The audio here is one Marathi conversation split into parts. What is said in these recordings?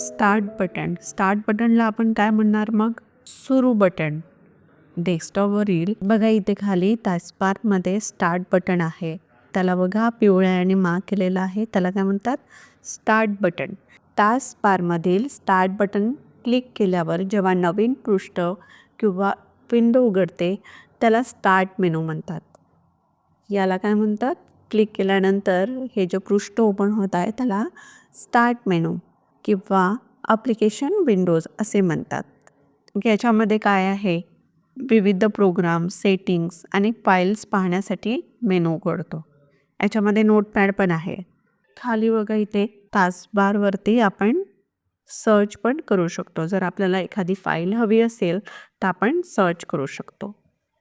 Start button. स्टार्ट बटनला आपण काय म्हणणार मग? सुरू बटन. डेस्कटॉपवरील बघा इथे खाली टास्कबारमध्ये स्टार्ट बटन आहे. त्याला बघा पिवळ्याने मार्क केलेला आहे. त्याला काय म्हणतात? स्टार्ट बटन टास्कबारमधील स्टार्ट बटन क्लिक केल्यावर जेव्हा नवीन पृष्ठ किंवा विंडो उघडते त्याला स्टार्ट मेनू म्हणतात. याला काय म्हणतात? क्लिक केल्यानंतर हे जे पृष्ठ ओपन होत आहे त्याला स्टार्ट मेनू किंवा ॲप्लिकेशन विंडोज असे म्हणतात. याच्यामध्ये काय आहे? विविध प्रोग्राम सेटिंग्स आणि फाईल्स पाहण्यासाठी मेनू उघडतो. याच्यामध्ये नोटपॅड पण आहे. खाली बघा इथे तासबारवरती आपण सर्च पण करू शकतो. जर आपल्याला एखादी फाईल हवी असेल तर आपण सर्च करू शकतो.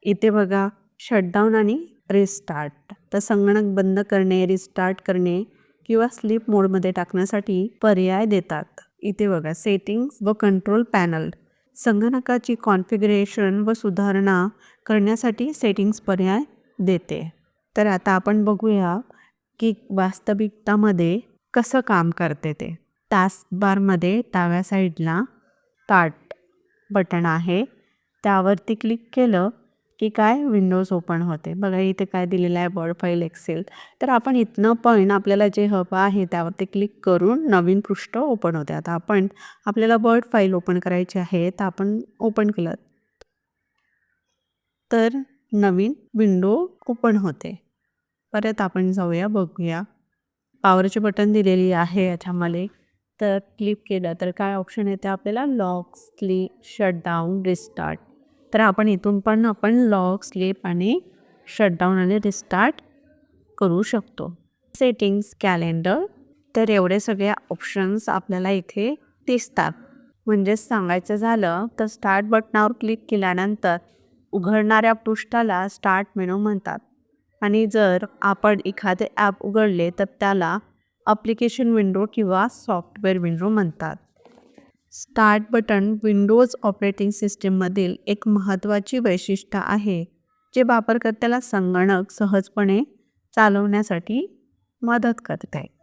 इथे बघा शटडाऊन आणि रिस्टार्ट तर संगणक बंद करणे रिस्टार्ट करणे किंवा स्लीप मोडमध्ये टाकण्यासाठी पर्याय देतात. इथे बघा सेटिंग्स व कंट्रोल पॅनल. संगणकाची कॉन्फिगरेशन व सुधारणा करण्यासाठी सेटिंग्स पर्याय देते. तर आता आपण बघूया की वास्तविकतामध्ये कसं काम करते ते. टास्कबारमध्ये डाव्या साईडला स्टार्ट बटन आहे. त्यावरती क्लिक केलं की काय विंडोज ओपन होते. बघा इथे काय दिलेलं आहे वर्ड फाईल एक्सेल तर आपण इथनं पण आपल्याला जे हवं आहे त्यावरती क्लिक करून नवीन पृष्ठ ओपन होते. आता आपण आपल्याला वर्ड फाईल ओपन करायची आहे तर आपण ओपन केलं. तर नवीन विंडो ओपन होते. परत आपण जाऊया बघूया. पावरचे बटन दिलेली आहे याच्यामध्ये. तर क्लिक केलं तर काय ऑप्शन येते आपल्याला? लॉक स्लीप शटडाऊन रिस्टार्ट तर आपण इथून पण आपण लॉक स्लीप आणि शटडाऊन आणि रिस्टार्ट करू शकतो. सेटिंग्स कॅलेंडर तर एवढे सगळे ऑप्शन्स आपल्याला इथे दिसतात. म्हणजेच सांगायचं झालं तर स्टार्ट बटनावर क्लिक केल्यानंतर उघडणाऱ्या पृष्ठाला स्टार्ट मेनू म्हणतात. आणि जर आपण एखादे ॲप उघडले तर त्याला अप्लिकेशन विंडो किंवा सॉफ्टवेअर विंडो म्हणतात. स्टार्ट बटन विंडोज ऑपरेटिंग सिस्टीममधील एक महत्त्वाची वैशिष्ट्य आहे जे वापरकर्त्याला संगणक सहजपणे चालवण्यासाठी मदत करते.